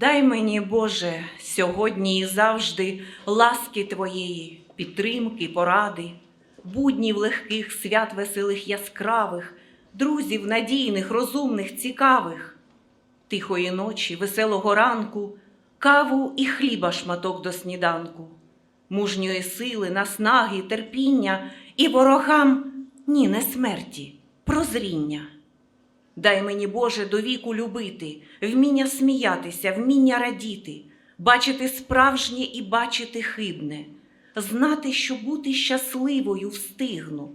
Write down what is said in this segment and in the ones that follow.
Дай мені, Боже, сьогодні і завжди ласки Твоєї, підтримки, поради, буднів легких, свят веселих яскравих, друзів надійних, розумних, цікавих, тихої ночі, веселого ранку, каву і хліба шматок до сніданку, мужньої сили, наснаги, терпіння і ворогам ні, не смерті, прозріння. Дай мені, Боже, до віку любити, вміння сміятися, вміння радіти, бачити справжнє і бачити хибне, знати, що бути щасливою встигну.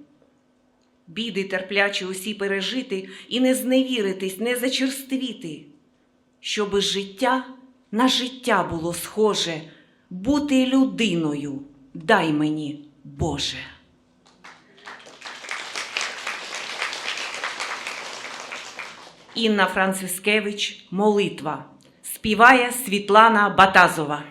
Біди терпляче усі пережити і не зневіритись, не зачерствіти, щоби життя на життя було схоже, бути людиною, дай мені, Боже. Інна Францискевич Молитва співає Світлана Батазова.